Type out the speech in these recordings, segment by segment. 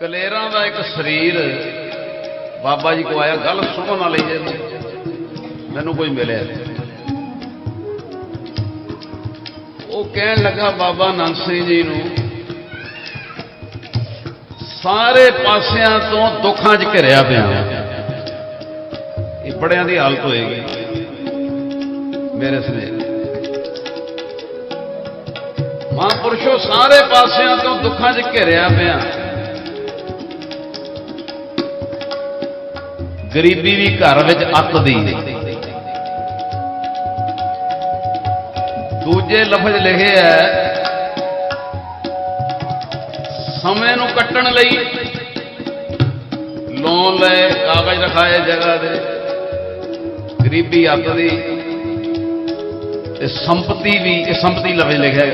ਕਲੇਰਾਂ ਦਾ ਇੱਕ ਸਰੀਰ ਬਾਬਾ ਜੀ ਕੋ ਆਇਆ, ਗੱਲ ਸੁਣਨ ਵਾਲੀ ਜੇ ਮੈਨੂੰ ਕੋਈ ਮਿਲਿਆ ਉਹ ਕਹਿਣ ਲੱਗਾ, ਬਾਬਾ ਨੰਦ ਸਿੰਘ ਜੀ ਨੂੰ, ਸਾਰੇ ਪਾਸਿਆਂ ਤੋਂ ਦੁੱਖਾਂ 'ਚ ਘਿਰਿਆ ਪਿਆ। ਇਹ ਬੜਿਆਂ ਦੀ ਹਾਲਤ ਹੋਏਗੀ, ਮੇਰੇ ਸਨੇਹ ਮਹਾਂਪੁਰਸ਼ੋ ਸਾਰੇ ਪਾਸਿਆਂ ਤੋਂ ਦੁੱਖਾਂ 'ਚ ਘਿਰਿਆ ਪਿਆ। ਗਰੀਬੀ ਵੀ ਘਰ ਵਿੱਚ ਅੱਤ ਦੀ। ਦੂਜੇ ਲਫ਼ਜ਼ ਲਿਖੇ ਹੈ ਸਮੇਂ ਨੂੰ ਕੱਟਣ ਲਈ ਲੋਨ ਲਏ ਕਾਗਜ਼ ਰਖਾਏ ਜਗ੍ਹਾ ਦੇ। ਗਰੀਬੀ ਅੱਤ ਦੀ। ਤੇ ਸੰਪਤੀ ਵੀ, ਇਹ ਸੰਪਤੀ ਲਫ਼ਜ਼ ਲਿਖਿਆ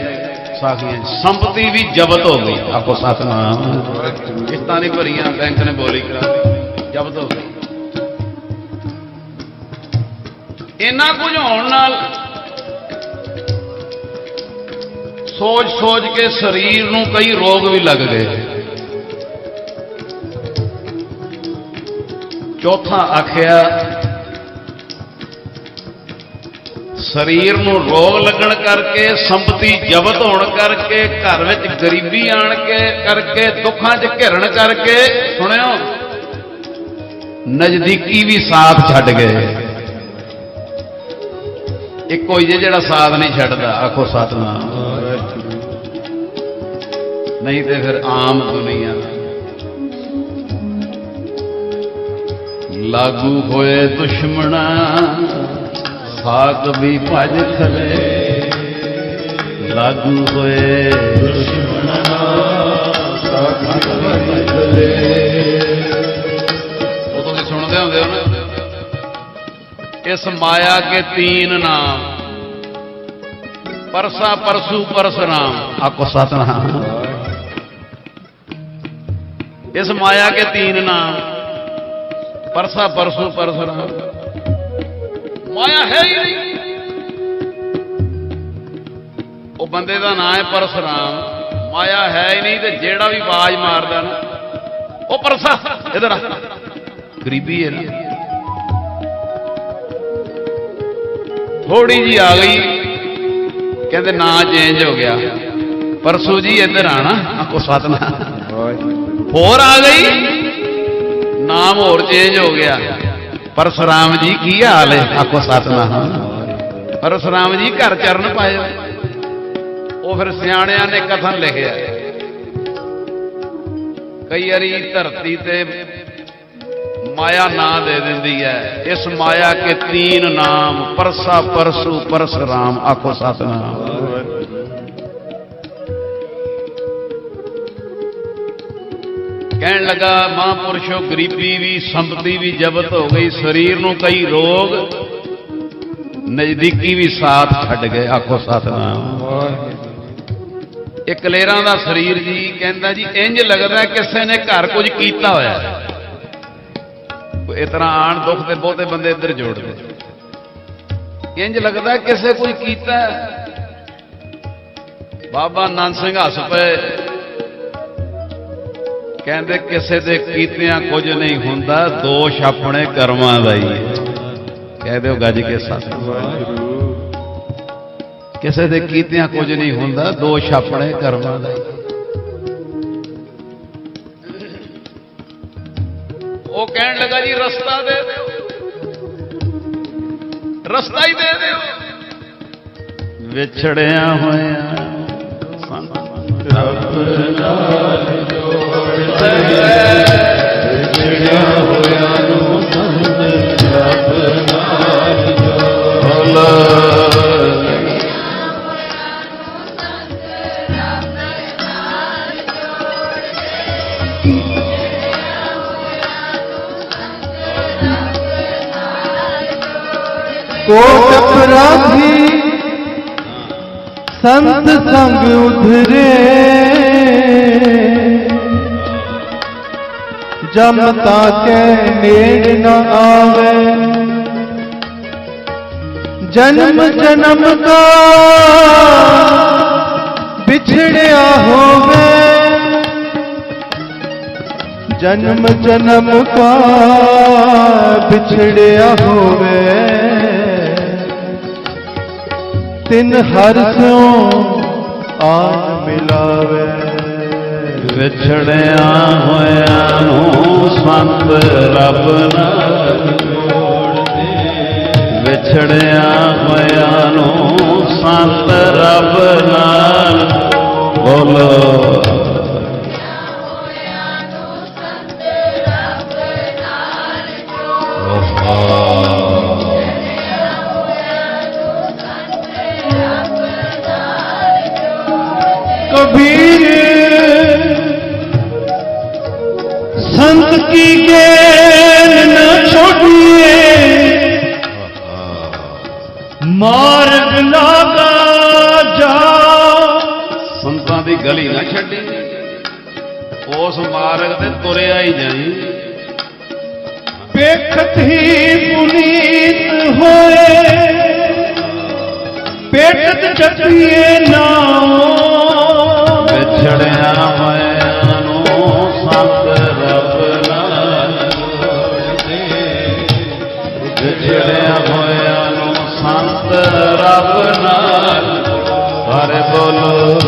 ਸਾਖੀਆਂ ਸੰਪਤੀ ਵੀ ਜ਼ਬਤ ਹੋ ਗਈ। ਆਪੋ ਸਤਨਾਮ। ਕਿਸ਼ਤਾਂ ਨਹੀਂ ਭਰੀਆਂ, ਬੈਂਕ ਨੇ ਬੋਲੀ ਕਰਾ ਜ਼ਬਤ ਹੋ ਗਈ। ਇੰਨਾ ਕੁਝ ਹੋਣ ਨਾਲ ਸੋਚ ਸੋਚ ਕੇ ਸਰੀਰ ਨੂੰ ਕਈ ਰੋਗ ਵੀ ਲੱਗ ਗਏ। ਚੌਥਾ ਆਖਿਆ, ਸਰੀਰ ਨੂੰ ਰੋਗ ਲੱਗਣ ਕਰਕੇ, ਸੰਪਤੀ ਜ਼ਬਤ ਹੋਣ ਕਰਕੇ, ਘਰ ਵਿੱਚ ਗਰੀਬੀ ਆਣ ਕੇ, ਕਰਕੇ, ਦੁੱਖਾਂ 'ਚ ਘਿਰਣ ਕਰਕੇ, ਸੁਣਿਓ, ਨਜ਼ਦੀਕੀ ਵੀ ਸਾਥ ਛੱਡ ਗਏ। ਇੱਕੋ ਹੀ ਜੇ ਜਿਹੜਾ ਸਾਥ ਨਹੀਂ ਛੱਡਦਾ, ਆਖੋ ਸਤਨਾਮ। ਨਹੀਂ ਤੇ ਫਿਰ ਆਮ ਦੁਨੀਆ। ਲਾਗੂ ਹੋਏ ਦੁਸ਼ਮਣਾ ਸਾਥ ਵੀ ਭਜ ਖਲੇ। ਲਾਗੂ ਹੋਏ ਦੁਸ਼ਮਣਾ ਸਾਥ ਵੀ ਭਜ ਖਲੇ। इस माया के तीन नाम परसा परसु परशुराम आपको सतनाम इस माया के तीन नाम परसा परसु परशुराम माया है ही नहीं ਉਹ ਬੰਦੇ ਦਾ ਨਾਮ ਹੈ ਪਰਸਰਾਮ ਮਾਇਆ ਹੈ ਹੀ ਨਹੀਂ ਤੇ ਜਿਹੜਾ ਵੀ ਆਵਾਜ਼ ਮਾਰਦਾ ਨਾ ਉਹ ਪਰਸਾ ਇਧਰ ਆ ਗਰੀਬੀ ਹੈ ਨਾ ਥੋੜੀ ਜੀ ਆ ਗਈ। ਕਹਿੰਦੇ ਨਾਂ ਚੇਂਜ ਹੋ ਗਿਆ। ਪਰਸੂ ਜੀ ਇੱਧਰ ਆਣਾ ਆਕੋ ਸਤਨਾ ਹੋਰ ਆ ਗਈ। ਨਾਮ ਹੋਰ ਚੇਂਜ ਹੋ ਗਿਆ। ਪਰਸਰਾਮ ਜੀ ਕੀ ਹਾਲ ਹੈ? ਆਕੋ ਸਤਨਾ ਪਰਸਰਾਮ ਜੀ ਘਰ ਚਰਨ ਪਾਇਓ ਉਹ ਫਿਰ ਸਿਆਣਿਆਂ ਨੇ ਕਥਨ ਲਿਖਿਆ। ਕਈ ਵਾਰੀ ਧਰਤੀ ਤੇ ਮਾਇਆ ਨਾਂ ਦੇ ਦਿੰਦੀ ਹੈ। ਇਸ ਮਾਇਆ ਕੇ ਤੀਨ ਨਾਮ, ਪਰਸਾ ਪਰਸੂ, ਪਰਸ ਰਾਮ, ਆਖੋ ਸਤਨਾਮ। ਕਹਿਣ ਲੱਗਾ, ਮਹਾਂਪੁਰਸ਼ੋ, ਗਰੀਬੀ ਵੀ, ਸੰਪਤੀ ਵੀ ਜ਼ਬਤ ਹੋ ਗਈ, ਸਰੀਰ ਨੂੰ ਕਈ ਰੋਗ, ਨਜ਼ਦੀਕੀ ਵੀ ਸਾਥ ਛੱਡ ਗਏ, ਆਖੋ ਸਤਨਾਮ। ਇਹ ਕਲੇਰਾਂ ਦਾ ਸਰੀਰ ਜੀ, ਕਹਿੰਦਾ ਜੀ ਇੰਜ ਲੱਗਦਾ ਕਿਸੇ ਨੇ ਘਰ ਕੁਝ ਕੀਤਾ ਹੋਇਆ। ਹੈ ਇਸ ਤਰ੍ਹਾਂ ਆਣ ਦੁੱਖ ਤੇ ਬਹੁਤੇ ਬੰਦੇ ਇੱਧਰ ਜੋੜਦੇ ਇੰਜ ਲੱਗਦਾ ਕਿਸੇ ਕੋਈ ਕੀਤਾ ਬਾਬਾ ਨੰਦ ਸਿੰਘ ਹੱਸ ਪਏ। ਕਹਿੰਦੇ ਕਿਸੇ ਦੇ ਕੀਤਿਆਂ ਕੁਝ ਨਹੀਂ ਹੁੰਦਾ, ਦੋਸ਼ ਆਪਣੇ ਕਰਮਾਂ ਦਾ ਹੀ ਕਹਿ ਦਿਓ ਗੱਜ ਕੇ ਸੱਚ ਕਿਸੇ ਦੇ ਕੀਤਿਆਂ ਕੁਝ ਨਹੀਂ ਹੁੰਦਾ, ਦੋਸ਼ ਆਪਣੇ ਕਰਮਾਂ ਦਾ ਹੀ। ਕਹਿਣ ਜੀ ਰਸਤਾ ਦੇ ਦਿਓ। ਰਸਤਾ ਹੀ ਦੇ ਦਿਓ। ਵਿਛੜਿਆ ਹੋਇਆ ਰੱਬ ਨਾਲ ਜੋੜ ਵਿਛੜਿਆ ਕੋਟ ਅਪਰਾਧੀ ਸੰਤ ਸੰਗ ਉਧਰੇ। ਜਮਤਾ ਕੇ ਨੇੜ ਨ ਆਵੇ। ਜਨਮ ਜਨਮ ਦਾ ਵਿਛੜਿਆ ਹੋਵੇ। ਜਨਮ ਜਨਮ ਕਾ ਵਿਛੜਿਆ ਹੋਵੇ। ਤਿਨ ਹਰ ਸਿਉ ਆਨ ਮਿਲਾਵੇ। ਵਿਛੜਿਆ ਹੋਇਆਂ ਨੂੰ ਸੰਤ ਰੱਬ ਨਾਲ ਵਿਛੜਿਆ ਹੋਇਆਂ ਨੂੰ ਸੰਤ ਰੱਬ ਨਾਲ ਬੋਲੋ। ਕਬੀਰ। ਸੰਤ ਕੀ ਗੇਲ ਨਾ ਛੋੜੀਏ। ਮਾਰਗ ਲਾਗਾ ਜਾ। ਸੰਤਾਂ ਦੀ ਗਲੀ ਨਾ ਛੱਡੀ। ਉਸ ਮਾਰਗ ਤੇ ਤੁਰਿਆ ਹੀ ਜਾਈ। ਬੇਖਤ ਹੀ ਪੁਨੀਤ ਹੋਏ। ਬੇਖਤ ਜਪੀਏ ਨਾਮ ਵਿਛੜਿਆ ਹੋਇਆ ਨੂੰ ਸੰਤ ਰੱਬ ਨਾਲ। ਸਾਰੇ ਬੋਲੋ।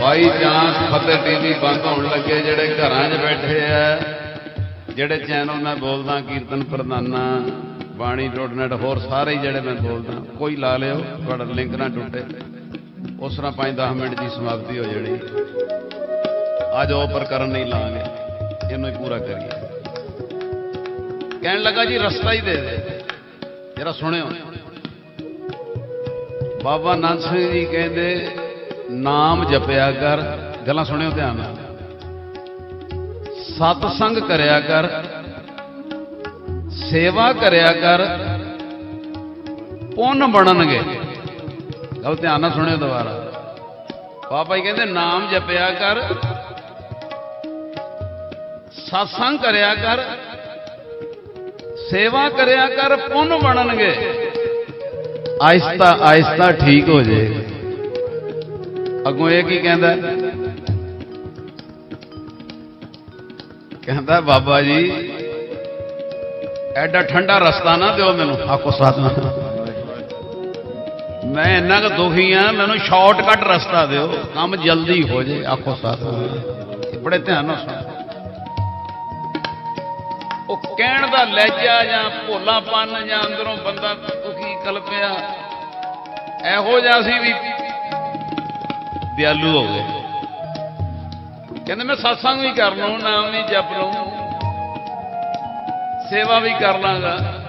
ਭਾਈ ਚਾਂਸ ਫਤਿਹ ਟੀਵੀ ਬੰਦ ਹੋਣ ਲੱਗੇ, ਜਿਹੜੇ ਘਰਾਂ 'ਚ ਬੈਠੇ ਆ, ਜਿਹੜੇ ਚੈਨਲ ਮੈਂ ਬੋਲਦਾ, ਕੀਰਤਨ ਪ੍ਰਧਾਨਾ ਬਾਣੀ ਡੋਟਨੈਟ ਹੋਰ ਸਾਰੇ ਜਿਹੜੇ ਮੈਂ ਬੋਲਦਾ, ਕੋਈ ਲਾ ਲਿਓ, ਤੁਹਾਡਾ ਲਿੰਕ ਨਾ ਟੁੱਟੇ। ਉਸ ਤਰ੍ਹਾਂ 5-10 ਮਿੰਟ ਦੀ ਸਮਾਪਤੀ ਹੋ ਜਾਣੀ। ਅੱਜ ਉਹ ਪ੍ਰਕਰਨ ਨਹੀਂ ਲਾਂਗੇ, ਇਹਨੂੰ ਹੀ ਪੂਰਾ ਕਰੀਏ। ਕਹਿਣ ਲੱਗਾ ਜੀ, ਰਸਤਾ ਹੀ ਦੇ ਦੇ। ਜਰਾ ਸੁਣਿਓ। ਬਾਬਾ ਨੰਦ ਸਿੰਘ ਜੀ ਕਹਿੰਦੇ, ਨਾਮ ਜਪਿਆ ਕਰ। ਗੱਲਾਂ ਸੁਣਿਓ ਧਿਆਨ ਨਾਲ। ਸਤ ਸੰਗ ਕਰਿਆ ਕਰ। ਸੇਵਾ ਕਰਿਆ ਕਰ। ਪੁੰਨ ਬਣਨਗੇ। ਗੱਲ ਧਿਆਨ ਨਾਲ ਸੁਣਿਓ ਦੁਬਾਰਾ। ਬਾਬਾ ਜੀ ਕਹਿੰਦੇ, ਨਾਮ ਜਪਿਆ ਕਰ। ਸਤਸੰਗ ਕਰਿਆ ਕਰ। ਸੇਵਾ ਕਰਿਆ ਕਰ, ਪੁੰਨ ਬਣਨਗੇ। ਆਇਸਤਾ ਆਹਿਸਤਾ ਠੀਕ ਹੋ ਜਾਏਗਾ ਅੱਗੋਂ ਇਹ ਕੀ ਕਹਿੰਦਾ? ਕਹਿੰਦਾ, ਬਾਬਾ ਜੀ ਐਡਾ ਠੰਡਾ ਰਸਤਾ ਨਾ ਦਿਓ ਮੈਨੂੰ। ਆਖੋ ਸਾਧਨਾ ਮੈਂ ਇੰਨਾ ਕੁ ਦੁਖੀ ਆ ਮੈਨੂੰ ਸ਼ਾਰਟਕਟ ਰਸਤਾ ਦਿਓ। ਕੰਮ ਜਲਦੀ ਹੋ ਜੇ ਆਖੋ ਸਾਧਨਾ ਬੜੇ ਧਿਆਨ ਨਾਲ ਸੁਣੋ। ਉਹ ਕਹਿਣ ਦਾ ਲਹਿਜਾ ਜਾਂ ਭੋਲਾਪਨ ਜਾਂ ਅੰਦਰੋਂ ਬੰਦਾ ਦੁਖੀ ਕਲਪਿਆ ਇਹੋ ਜਿਹਾ ਸੀ ਵੀ ਦਿਆਲੂ ਹੋ ਗਏ। ਕਹਿੰਦੇ ਮੈਂ satsang ਵੀ ਕਰ ਲਵਾਂ ਨਾਮ ਵੀ ਜਪ ਲਵਾਂ ਸੇਵਾ ਵੀ ਕਰ ਲਾਂਗਾ।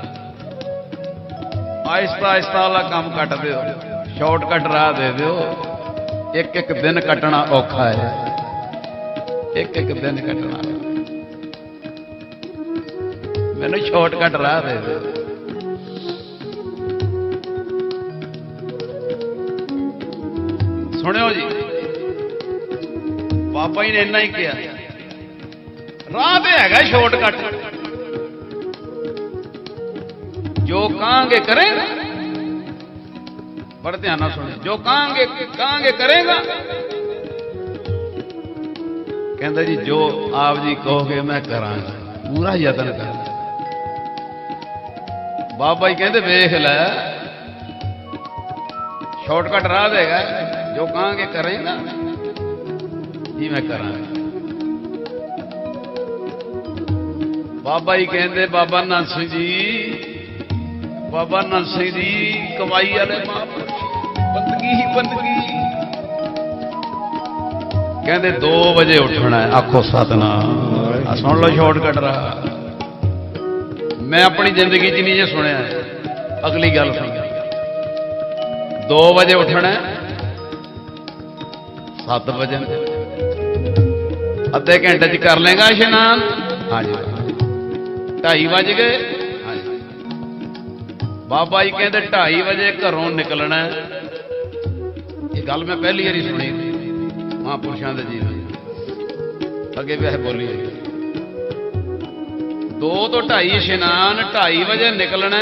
ਆਹਿਸਤਾ ਆਹਿਸਤਾ ਵਾਲਾ ਕੰਮ ਕੱਟ ਦਿਓ। ਸ਼ਾਰਟਕਟ ਰਾਹ ਦੇ ਦਿਓ। ਇੱਕ ਇੱਕ ਦਿਨ ਕੱਟਣਾ ਔਖਾ ਹੈ। ਇੱਕ ਇੱਕ ਦਿਨ ਕੱਟਣਾ। ਮੈਨੂੰ ਸ਼ਾਰਟਕਟ ਰਾਹ ਦੇ ਦਿਓ। ਸੁਣਿਓ ਜੀ। ਬਾਬਾ ਜੀ ਨੇ ਇੰਨਾ ਹੀ ਕਿਹਾ। ਰਾਹ ਤੇ ਹੈਗਾ ਸ਼ਾਰਟਕਟ ਜੋ ਕਹਾਂਗੇ ਕਰੇਗਾ, ਬੜੇ ਧਿਆਨ ਨਾਲ ਸੁਣਿਓ, ਜੋ ਕਹਾਂਗੇ ਕਹਾਂਗੇ ਕਰੇਗਾ, ਕਹਿੰਦਾ ਜੀ, ਜੋ ਆਪ ਜੀ ਕਹੋਗੇ ਮੈਂ ਕਰਾਂਗਾ, ਪੂਰਾ ਯਤਨ ਕਰਾਂਗਾ। ਬਾਬਾ ਜੀ ਕਹਿੰਦੇ, ਵੇਖ ਲੈ, ਸ਼ਾਰਟਕਟ ਰਾਹ ਦੇਗਾ ਜੋ ਕਹਾਂਗੇ ਕਰੇਗਾ ਜੀ ਮੈਂ ਕਰਾਂਗਾ। ਬਾਬਾ ਜੀ ਕਹਿੰਦੇ, ਬਾਬਾ ਨੰਦ ਸਿੰਘ ਜੀ ਬਾਬਾ ਨੰਦ ਸਿੰਘ ਜੀ, ਕਮਾਈ ਵਾਲੇ ਮਹਾਂਪੁਰਸ਼ ਬੰਦਗੀ ਹੀ ਬੰਦਗੀ। ਕਹਿੰਦੇ 2 ਵਜੇ ਉੱਠਣਾ ਹੈ, ਆਖੋ ਸਤਨਾਮ। ਆ ਸੁਣ ਲਓ ਸ਼ਾਰਟਕਟ ਰਾ। ਮੈਂ ਆਪਣੀ ਜ਼ਿੰਦਗੀ 'ਚ ਨਹੀਂ ਜੇ ਸੁਣਿਆ, ਅਗਲੀ ਗੱਲ ਸੁਣ 2 ਵਜੇ ਉੱਠਣਾ 7 ਵਜੇ। ਅੱਧੇ ਘੰਟੇ 'ਚ ਕਰ ਲੇਗਾ ਇਸ਼ਨਾਨ? ਹਾਂਜੀ। 2:30 ਵਜ ਗਏ। ਬਾਬਾ ਜੀ ਕਹਿੰਦੇ 2:30 ਵਜੇ ਘਰੋਂ ਨਿਕਲਣਾ ਇਹ ਗੱਲ ਮੈਂ ਪਹਿਲੀ ਵਾਰੀ ਸੁਣੀ। ਮਹਾਂਪੁਰਸ਼ਾਂ ਦੇ ਜੀਵਨ ਅੱਗੇ ਵੀ ਬੋਲੀ ਹੈ। 2 ਤੋਂ 2:30 ਇਸ਼ਨਾਨ 2:30 ਵਜੇ ਨਿਕਲਣਾ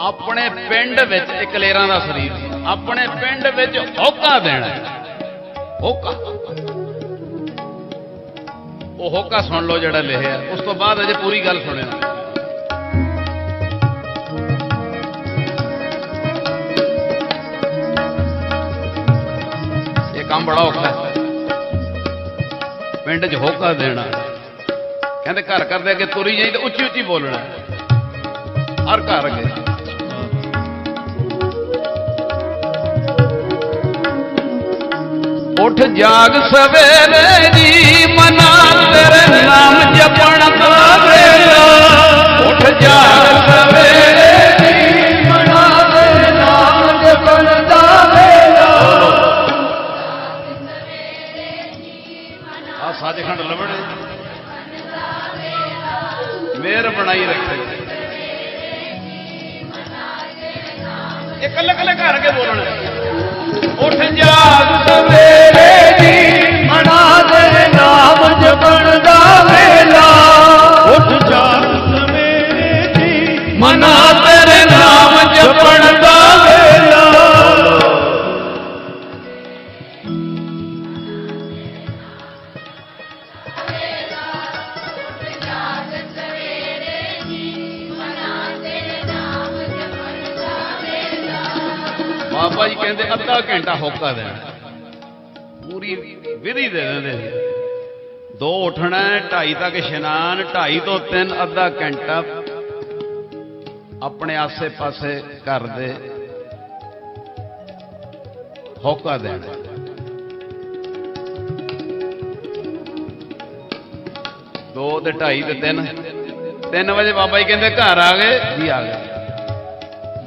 ਆਪਣੇ ਪਿੰਡ ਵਿੱਚ ਇਕਲੇਰਾਂ ਦਾ ਸਰੀਰ ਸੀ। ਆਪਣੇ ਪਿੰਡ ਵਿੱਚ ਹੋਕਾ ਦੇਣਾ ਹੋਕਾ। ਉਹ ਹੋਕਾ ਸੁਣ ਲਓ ਜਿਹੜਾ ਲਿਖਿਆ। ਉਸ ਤੋਂ ਬਾਅਦ ਅਜੇ ਪੂਰੀ ਗੱਲ ਸੁਣਿਓ। ਕੰਮ ਬੜਾ ਔਖਾ ਪਿੰਡ 'ਚ ਹੋਕਾ ਦੇਣਾ ਕਹਿੰਦੇ ਘਰ ਘਰ ਦੇ ਅੱਗੇ ਤੁਰੀ ਜਾਈ ਤੇ ਉੱਚੀ ਉੱਚੀ ਬੋਲਣਾ। ਹਰ ਘਰ ਅੱਗੇ। ਉੱਠ ਜਾਗ ਸਵੇਰੇ ਜੀ ਮਨਾ ਤੇਰੇ ਨਾਮ ਅੱਧਾ ਘੰਟਾ ਹੋਕਾ ਦੇਣਾ। ਪੂਰੀ ਵਿਧੀ ਦੇ ਦਿੰਦੇ ਸੀ ਦੋ ਉੱਠਣਾ, ਢਾਈ ਤੱਕ ਇਸ਼ਨਾਨ, ਢਾਈ ਤੋਂ ਤਿੰਨ ਅੱਧਾ ਘੰਟਾ ਆਪਣੇ ਆਸੇ-ਪਾਸੇ ਘਰ ਦੇ ਹੋਕਾ ਦੇਣਾ। ਦੋ ਤੇ ਢਾਈ ਤੇ 3 3 ਵਜੇ ਬਾਬਾ ਜੀ ਕਹਿੰਦੇ ਘਰ ਆ ਗਏ ਜੀ ਆ ਗਏ।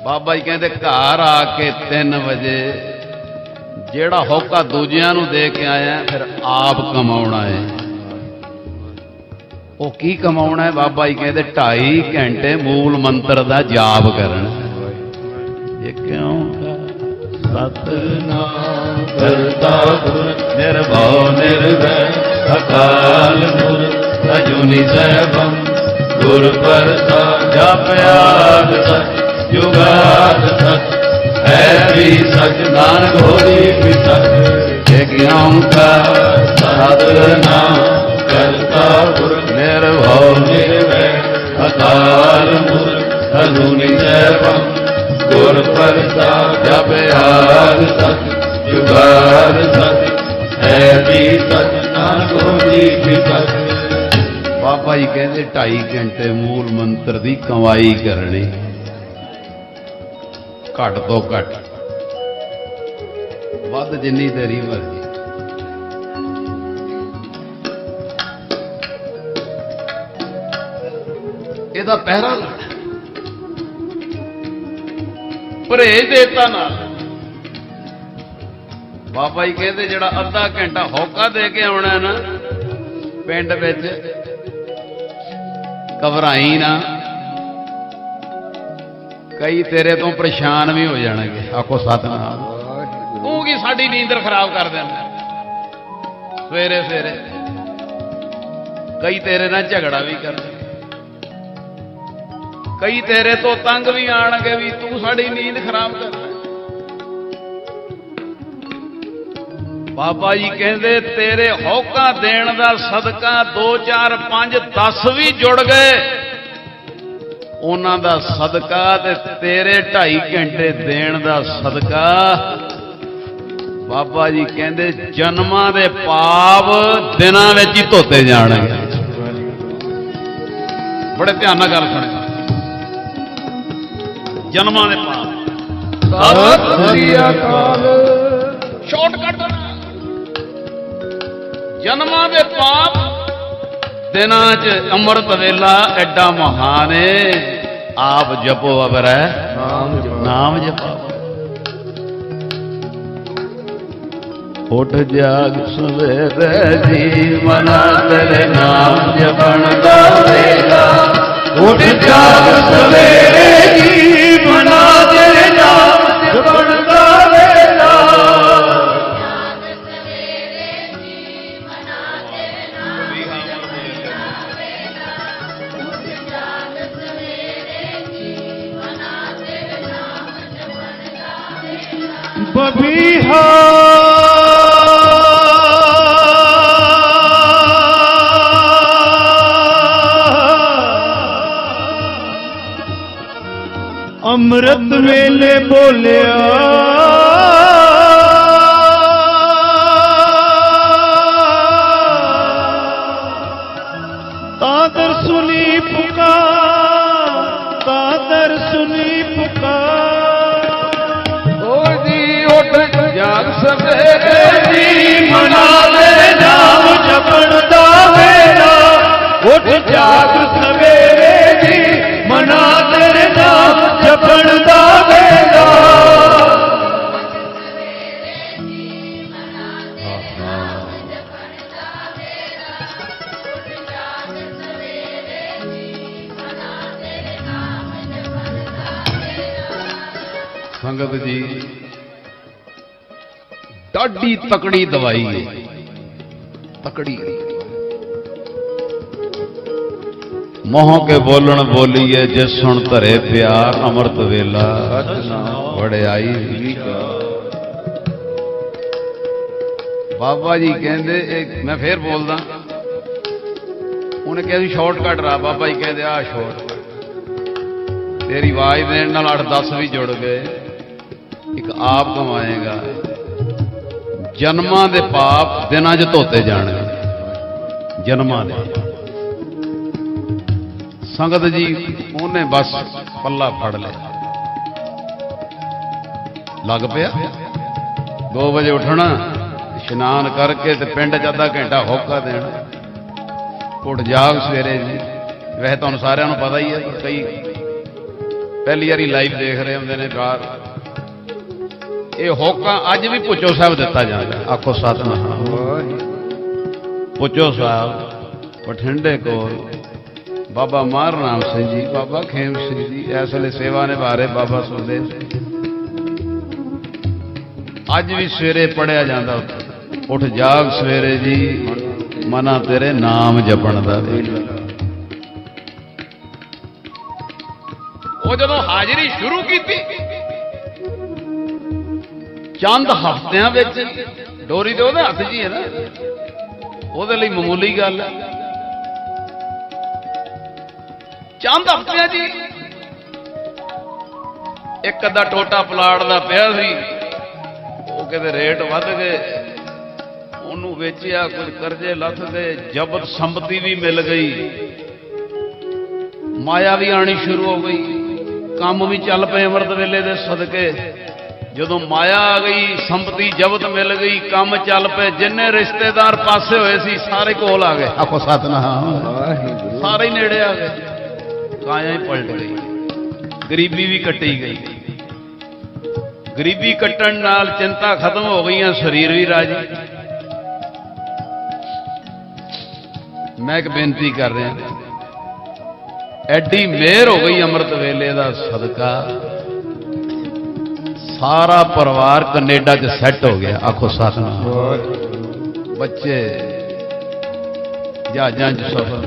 ਬਾਬਾ ਜੀ ਕਹਿੰਦੇ ਘਰ ਆ ਕੇ 3 ਵਜੇ ਜਿਹੜਾ ਹੋਕਾ ਦੂਜਿਆਂ ਨੂੰ ਦੇ ਕੇ ਆਇਆ, ਫਿਰ ਆਪ ਕਮਾਉਣਾ ਹੈ ਉਹ ਕੀ ਕਮਾਉਣਾ ਹੈ? ਬਾਬਾ ਜੀ ਕਹਿੰਦੇ 2.5 ਘੰਟੇ ਮੂਲ ਮੰਤਰ ਦਾ ਜਾਪ ਕਰਨ। ਇਹ ਕਿਉਂ ਸਤਨਾਮ ਕਰਤਾ ਗੁਰ ਨਿਰਭਉ ਨਿਰਵੈ, ਅਕਾਲ ਮੂਰਤ ਅਜੂਨੀ ਸੈਭੰ। ਗੁਰ ਪ੍ਰਸਾਦ ਜਪਿਆਦ ਸਚ ਜੁਗਾਦ ਸਚ ਹੈ ਵੀ ਸਚ ਨਾਨਕ ਹੋਰੀ ਵੀ ਸਚ ਓੰਕਾਰ ਸਤਨਾਮ ਕਰਤਾ ਗੁਰ ਨਿਰਭਉ ਨਿਰਵੈ ਅਕਾਲ ਮੂਰਤ ਅਜੂਨੀ ਸੈਭੰ ਗੁਰ ਪ੍ਰਸਾਦ ਜਪਿਆਦ ਸਚ ਜੁਗਾਦ ਸਚ ਹੈ ਵੀ ਸਚ ਨਾਨਕ ਹੋਰੀ ਬਾਬਾ ਜੀ ਕਹਿੰਦੇ 2.5 ਘੰਟੇ ਮੂਲ ਮੰਤਰ ਦੀ ਕਮਾਈ ਕਰਨੀ। ਘੱਟ ਤੋਂ ਘੱਟ। ਵੱਧ ਜਿੰਨੀ ਤੇਰੀ ਮਰਜ਼ੀ। ਇਹਦਾ ਪਹਿਰਾ ਲਾਣਾ ਪਰਹੇਜ ਦੇਤਾ ਨਾਲ। ਬਾਬਾ ਜੀ ਕਹਿੰਦੇ ਜਿਹੜਾ ਅੱਧਾ ਘੰਟਾ ਹੌਕਾ ਦੇ ਕੇ ਆਉਣਾ ਨਾ, ਪਿੰਡ ਵਿੱਚ ਘਬਰਾਈ ਨਾ। ਕਈ ਤੇਰੇ ਤੋਂ ਪਰੇਸ਼ਾਨ ਵੀ ਹੋ ਜਾਣਗੇ। ਆਖੋ ਸਤਨਾਮ। ਤੂੰ ਕੀ ਸਾਡੀ ਨੀਂਦਰ ਖਰਾਬ ਕਰ ਦਿੰਦਾ? ਸਵੇਰੇ ਸਵੇਰੇ। ਕਈ ਤੇਰੇ ਨਾਲ ਝਗੜਾ ਵੀ ਕਰਦੇ ਕਈ ਤੇਰੇ ਤੋਂ ਤੰਗ ਵੀ ਆਣਗੇ ਵੀ ਤੂੰ ਸਾਡੀ ਨੀਂਦ ਖਰਾਬ ਕਰਦਾ ਬਾਬਾ ਜੀ ਕਹਿੰਦੇ ਤੇਰੇ ਹੌਕਾ ਦੇਣ ਦਾ ਸਦਕਾ 2 4 5 10 ਵੀ ਜੁੜ ਗਏ। ਉਹਨਾਂ ਦਾ ਸਦਕਾ ਤੇ ਤੇਰੇ 2.5 ਘੰਟੇ ਦੇਣ ਦਾ ਸਦਕਾ। ਬਾਬਾ ਜੀ ਕਹਿੰਦੇ ਜਨਮਾਂ ਦੇ ਪਾਪ ਦਿਨਾਂ ਵਿੱਚ ਹੀ ਧੋਤੇ ਜਾਣਗੇ। ਬੜੇ ਧਿਆਨ ਨਾਲ ਗੱਲ ਸੁਣਿਓ ਜਨਮਾਂ ਦੇ ਪਾਪ। ਸਤਿ ਸ੍ਰੀ ਅਕਾਲ। ਸ਼ਾਰਟਕਟ ਜਨਮਾਂ ਦੇ ਪਾਪ ਦਿਨਾਂ 'ਚ ਅੰਮ੍ਰਿਤ ਵੇਲਾ ਐਡਾ ਮਹਾਨ ਏ। ਆਪ ਜਪੋ ਅਬਰੈ ਨਾਮ ਜਪੋ। ਨਾਮ ਜਪੋ। ਉੱਠ ਜਾਗ ਸਵੇਰੇ ਜੀ ਮਨਾ ਤੇਰੇ ਨਾਮ ਜਪਣ ਦਾ ਵੇਲਾ। ਉੱਠ ਜਾਗ ਸਵੇਰੇ ਜੀ ਵੇਲੇ ਬੋਲਿਆ। ਤਾਦਰ ਸੁਨੀ ਪੁਕਾਰ ਤਾਦਰ ਸੁਨੀ ਪੁਕਾਰ। ਉਹਦੀ ਉੱਠ ਜਾਗ ਸਵੇਰੇ ਜੀ ਮਨਾ ਲੈ ਨਾਮ ਜਪਣ ਦਾ ਵੇਲਾ। ਉੱਠ ਜਾਗ ਸਵੇਰੇ ਡਾਢੀ ਤਕੜੀ ਦਵਾਈ ਹੈ ਤਕੜੀ। ਮੋਹ ਕੇ ਬੋਲਣ ਬੋਲੀਏ, ਜਿਸ ਸੁਣ ਧਰੇ ਪਿਆਰ, ਅੰਮ੍ਰਿਤ ਵੇਲਾ। ਵੜਿਆਈ ਬਾਬਾ ਜੀ ਕਹਿੰਦੇ, ਇਹ ਮੈਂ ਫੇਰ ਬੋਲਦਾ। ਉਹਨੇ ਕਿਹਾ ਸੀ ਸ਼ਾਰਟਕਟ ਰਾ। ਬਾਬਾ ਜੀ ਕਹਿੰਦੇ ਆ ਸ਼ਾਰਟ ਤੇਰੀ ਆਵਾਜ਼ ਦੇਣ ਨਾਲ 8-10 ਵੀ ਜੁੜ ਗਏ। ਇੱਕ ਆਪ ਕਮਾਏਗਾ। ਜਨਮਾਂ ਦੇ ਪਾਪ ਦਿਨਾਂ 'ਚ ਧੋਤੇ ਜਾਣਗੇ ਜਨਮਾਂ ਦੇ। ਸੰਗਤ ਜੀ, ਉਹਨੇ ਬਸ ਪੱਲਾ ਫੜ ਲਿਆ। ਲੱਗ ਪਿਆ। 2 ਵਜੇ ਉੱਠਣਾ, ਇਸ਼ਨਾਨ ਕਰਕੇ ਤੇ ਪਿੰਡ 'ਚ ਅੱਧਾ ਘੰਟਾ ਹੋਕਾ ਦੇਣਾ। ਉੱਠ ਜਾਗ ਸਵੇਰੇ ਜੀ। ਵੈਸੇ ਤੁਹਾਨੂੰ ਸਾਰਿਆਂ ਨੂੰ ਪਤਾ ਹੀ ਹੈ ਕਈ, ਪਹਿਲੀ ਵਾਰੀ ਲਾਈਵ ਦੇਖ ਰਹੇ ਹੁੰਦੇ ਨੇ ਬਾਹਰ ਇਹ ਹੋਕਾ ਅੱਜ ਵੀ ਪੁੱਚੋ ਸਾਹਿਬ ਦਿੱਤਾ ਜਾਂਦਾ। ਆਖੋ ਸਤਨਾਮ। ਪੁੱਚੋ ਸਾਹਿਬ, ਬਠਿੰਡੇ ਕੋਲ ਬਾਬਾ ਮਾਰ ਮਾਰਨਾਮ ਸਿੰਘ ਜੀ, ਬਾਬਾ ਖੇਮ ਸਿੰਘ ਜੀ, ਇਸ ਵੇਲੇ ਸੇਵਾ ਨਿਭਾ ਰਹੇ ਬਾਬਾ ਸੁਖਦੇਵ ਅੱਜ ਵੀ ਸਵੇਰੇ ਪੜਿਆ ਜਾਂਦਾ ਉੱਥੇ। ਉੱਠ ਜਾਗ ਸਵੇਰੇ ਜੀ, ਮਨਾ ਤੇਰੇ ਨਾਮ ਜਪਣ ਦਾ ਵੇਲਾ ਉਹ ਜਦੋਂ ਹਾਜ਼ਰੀ ਸ਼ੁਰੂ ਕੀਤੀ ਚੰਦ ਹਫ਼ਤਿਆਂ ਵਿੱਚ। ਡੋਰੀ ਤੇ ਉਹਦੇ ਹੱਥ 'ਚ ਹੀ ਹੈ ਨਾ। ਉਹਦੇ ਲਈ ਮਾਮੂਲੀ ਗੱਲ ਹੈ। ਚੰਦ ਹਫ਼ਤਿਆਂ 'ਚ ਇੱਕ ਅੱਧਾ ਟੋਟਾ ਪਲਾਟ ਦਾ ਪਿਆ ਸੀ। ਉਹ ਕਿਤੇ ਰੇਟ ਵੱਧ ਗਏ। ਉਹਨੂੰ ਵੇਚਿਆ ਕੁਝ ਕਰਜ਼ੇ ਲੱਥ ਗਏ, ਜ਼ਬਤ ਸੰਪਤੀ ਵੀ ਮਿਲ ਗਈ। ਮਾਇਆ ਵੀ ਆਣੀ ਸ਼ੁਰੂ ਹੋ ਗਈ। ਕੰਮ ਵੀ ਚੱਲ ਪਏ ਅੰਮ੍ਰਿਤ ਵੇਲੇ ਦੇ ਸਦਕੇ। ਜਦੋਂ ਮਾਇਆ ਆ ਗਈ ਸੰਪਤੀ ਜ਼ਬਤ ਮਿਲ ਗਈ ਕੰਮ ਚੱਲ ਪਏ ਜਿੰਨੇ ਰਿਸ਼ਤੇਦਾਰ ਪਾਸੇ ਹੋਏ ਸੀ ਸਾਰੇ ਕੋਲ ਆ ਗਏ। ਆਖੋ ਸਤਨਾਮ। ਸਾਰੇ ਨੇੜੇ ਆ ਗਏ। ਕਾਇਆ ਹੀ ਪਲਟ ਗਈ। ਗਰੀਬੀ ਵੀ ਕੱਟੀ ਗਈ। ਗਰੀਬੀ ਕੱਟਣ ਨਾਲ ਚਿੰਤਾ ਖਤਮ ਹੋ ਗਈਆਂ ਸਰੀਰ ਵੀ ਰਾਜੀ। ਮੈਂ ਇੱਕ ਬੇਨਤੀ ਕਰ ਰਿਹਾ। ਐਡੀ ਮਿਹਰ ਹੋ ਗਈ ਅੰਮ੍ਰਿਤ ਵੇਲੇ ਦਾ ਸਦਕਾ। ਸਾਰਾ ਪਰਿਵਾਰ ਕੈਨੇਡਾ 'ਚ ਸੈੱਟ ਹੋ ਗਿਆ। ਆਖੋ ਸਤਨਾਮ। ਬੱਚੇ, ਜਹਾਜ਼ਾਂ 'ਚ ਸਫ਼ਰ।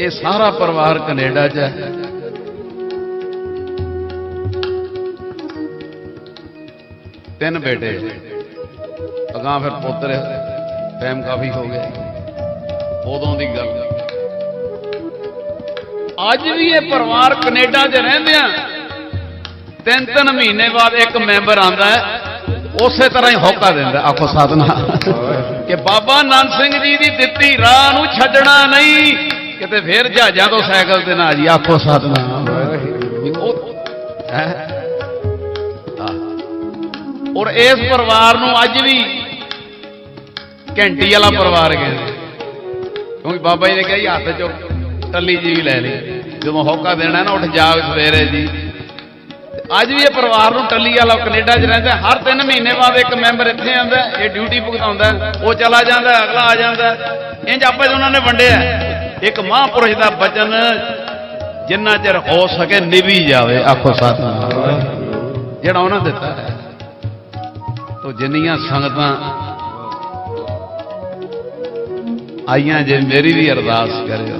ਇਹ ਸਾਰਾ ਪਰਿਵਾਰ ਕੈਨੇਡਾ 'ਚ ਹੈ। ਤਿੰਨ ਬੇਟੇ। ਅਗਾਂ ਫਿਰ ਪੁੱਤਰ, ਟਾਈਮ ਕਾਫੀ ਹੋ ਗਿਆ। ਉਦੋਂ ਦੀ ਗੱਲ। ਅੱਜ ਵੀ ਇਹ ਪਰਿਵਾਰ ਕੈਨੇਡਾ 'ਚ ਰਹਿੰਦੇ ਆ। ਤਿੰਨ ਤਿੰਨ ਮਹੀਨੇ ਬਾਅਦ ਇੱਕ ਮੈਂਬਰ ਆਂਦਾ ਹੈ, ਉਸੇ ਤਰ੍ਹਾਂ ਹੀ ਹੋਕਾ ਦਿੰਦਾ, ਆਖੋ ਸਾਧਨਾ। ਕਿ ਬਾਬਾ ਨਾਨਕ ਸਿੰਘ ਜੀ ਦੀ ਦਿੱਤੀ ਰਾਹ ਨੂੰ ਛੱਡਣਾ ਨਹੀਂ, ਕਿਤੇ ਫੇਰ ਜਹਾਜ਼ਾਂ ਤੋਂ ਸਾਈਕਲ ਤੇ ਨਾ ਜੀ, ਆਖੋ ਸਾਧਨਾ। ਔਰ ਇਸ ਪਰਿਵਾਰ ਨੂੰ ਅੱਜ ਵੀ ਘੰਟੀ ਵਾਲਾ ਪਰਿਵਾਰ ਕਹਿੰਦੇ ਕਿਉਂਕਿ ਬਾਬਾ ਜੀ ਨੇ ਕਿਹਾ ਜੀ, ਹੱਥ ਚੋਂ ਟੱਲੀ ਜੀ ਵੀ ਲੈ ਲਈ। ਜਦੋਂ ਹੋਕਾ ਦੇਣਾ ਨਾ, ਉੱਠ ਜਾ ਸਵੇਰੇ ਜੀ। ਅੱਜ ਵੀ ਇਹ ਪਰਿਵਾਰ ਨੂੰ ਟੱਲੀ ਵਾਲਾ ਕੈਨੇਡਾ 'ਚ ਰਹਿੰਦਾ, ਹਰ 3 ਮਹੀਨੇ ਬਾਅਦ ਇੱਕ ਮੈਂਬਰ ਇੱਥੇ ਆਉਂਦਾ, ਇਹ ਡਿਊਟੀ ਭੁਗਤਾਉਂਦਾ, ਉਹ ਚਲਾ ਜਾਂਦਾ, ਅਗਲਾ ਆ ਜਾਂਦਾ। ਇੰਜ ਆਪੇ ਉਹਨਾਂ ਨੇ ਵੰਡਿਆ। ਇੱਕ ਮਹਾਂਪੁਰਸ਼ ਦਾ ਬਚਨ, ਜਿੰਨਾ ਚਿਰ ਹੋ ਸਕੇ ਨਿਭੀ ਜਾਵੇ ਆਖੋ ਸਤਨਾਮ। ਜਿਹੜਾ ਉਹਨਾਂ ਦਿੱਤਾ ਹੈ। ਤੋ ਜਿੰਨੀਆਂ ਸੰਗਤਾਂ ਆਈਆਂ ਜੇ ਮੇਰੀ ਵੀ ਅਰਦਾਸ ਕਰਿਓ।